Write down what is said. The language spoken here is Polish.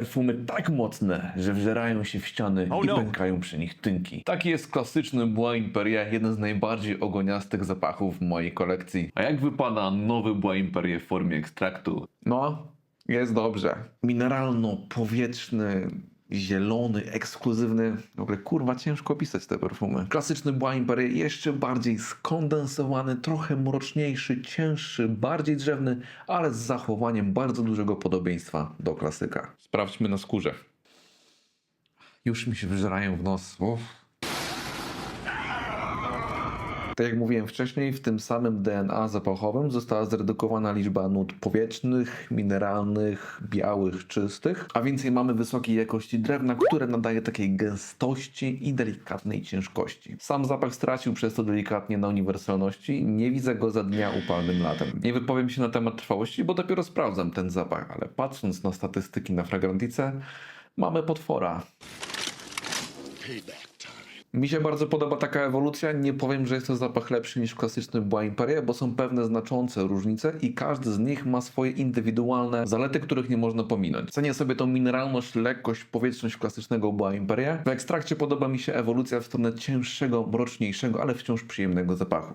perfumy tak mocne, że wżerają się w ściany Oh i no. pękają przy nich tynki. Taki jest klasyczny Bois Imperia, jeden z najbardziej ogoniastych zapachów w mojej kolekcji. A jak wypada nowy Bois Imperia w formie ekstraktu? No, jest dobrze. Mineralno-powietrzny, zielony, ekskluzywny. W ogóle kurwa ciężko opisać te perfumy. Klasyczny Imperia jeszcze bardziej skondensowany, trochę mroczniejszy, cięższy, bardziej drzewny, ale z zachowaniem bardzo dużego podobieństwa do klasyka. Sprawdźmy na skórze. Już mi się wżerają w nos. Uff. Tak jak mówiłem wcześniej, w tym samym DNA zapachowym została zredukowana liczba nut powietrznych, mineralnych, białych, czystych, a więcej mamy wysokiej jakości drewna, które nadaje takiej gęstości i delikatnej ciężkości. Sam zapach stracił przez to delikatnie na uniwersalności, nie widzę go za dnia upalnym latem. Nie wypowiem się na temat trwałości, bo dopiero sprawdzam ten zapach, ale patrząc na statystyki na Fragrantice, mamy potwora. Mi się bardzo podoba taka ewolucja. Nie powiem, że jest to zapach lepszy niż klasyczny Bois Imperia, bo są pewne znaczące różnice i każdy z nich ma swoje indywidualne zalety, których nie można pominąć. Cenię sobie tą mineralność, lekkość, powietrzność klasycznego Bois Imperia. W ekstrakcie podoba mi się ewolucja w stronę cięższego, mroczniejszego, ale wciąż przyjemnego zapachu.